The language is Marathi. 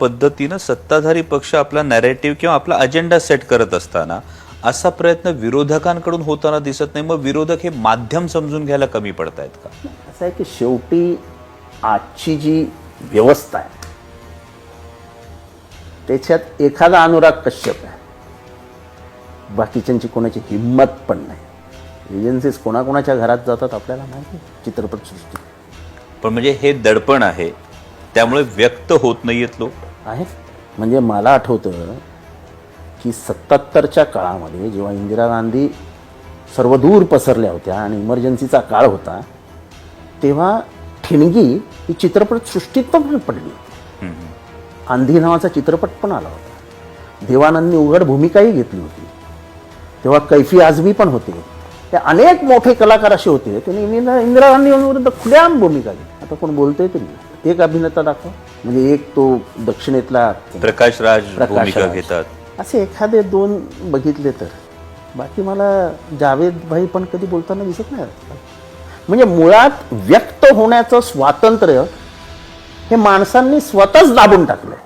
पद्धतीनं सत्ताधारी पक्ष आपला नॅरेटिव्ह किंवा आपला अजेंडा सेट करत असताना असा प्रयत्न विरोधकांकडून होताना दिसत नाही. मग विरोधक हे माध्यम समजून घ्यायला कमी पडतायत का? असं आहे की शेवटी आजची जी व्यवस्था आहे त्याच्यात एखादा अनुराग कश्यप आहे. बाकीच्यांची कोणाची हिंमत पण नाही. एजन्सीज कोणाकोणाच्या घरात जातात आपल्याला माहिती चित्रपटसृष्टी. पण म्हणजे हे दडपण आहे त्यामुळे व्यक्त होत नाहीयेत लोक. आहे म्हणजे मला आठवतं की सत्तात्तरच्या काळामध्ये जेव्हा इंदिरा गांधी सर्वदूर पसरल्या होत्या आणि इमर्जन्सीचा काळ होता तेव्हा ठिणगी ही चित्रपटसृष्टीत पण पडली. होती आंधी नावाचा चित्रपट पण आला होता. देवानंदनी उघड भूमिकाही घेतली होती. तेव्हा कैफी आझमी पण होते. ते अनेक मोठे कलाकार असे होते. त्यांनी इंदिरा इंदिरा गांधी विरुद्ध खुल्याम भूमिका घेतली. आता कोण बोलतोय तरी. एक अभिनेता दाखव. म्हणजे एक तो दक्षिणेतला प्रकाश राज प्रकाश भूमिका. घेतात. असे एखादे दोन बघितले तर. बाकी मला जावेद भाई पण कधी बोलताना दिसत नाही. म्हणजे मुळात व्यक्त होण्याचं स्वातंत्र्य हे माणसांनी स्वतःच दाबून टाकलंय.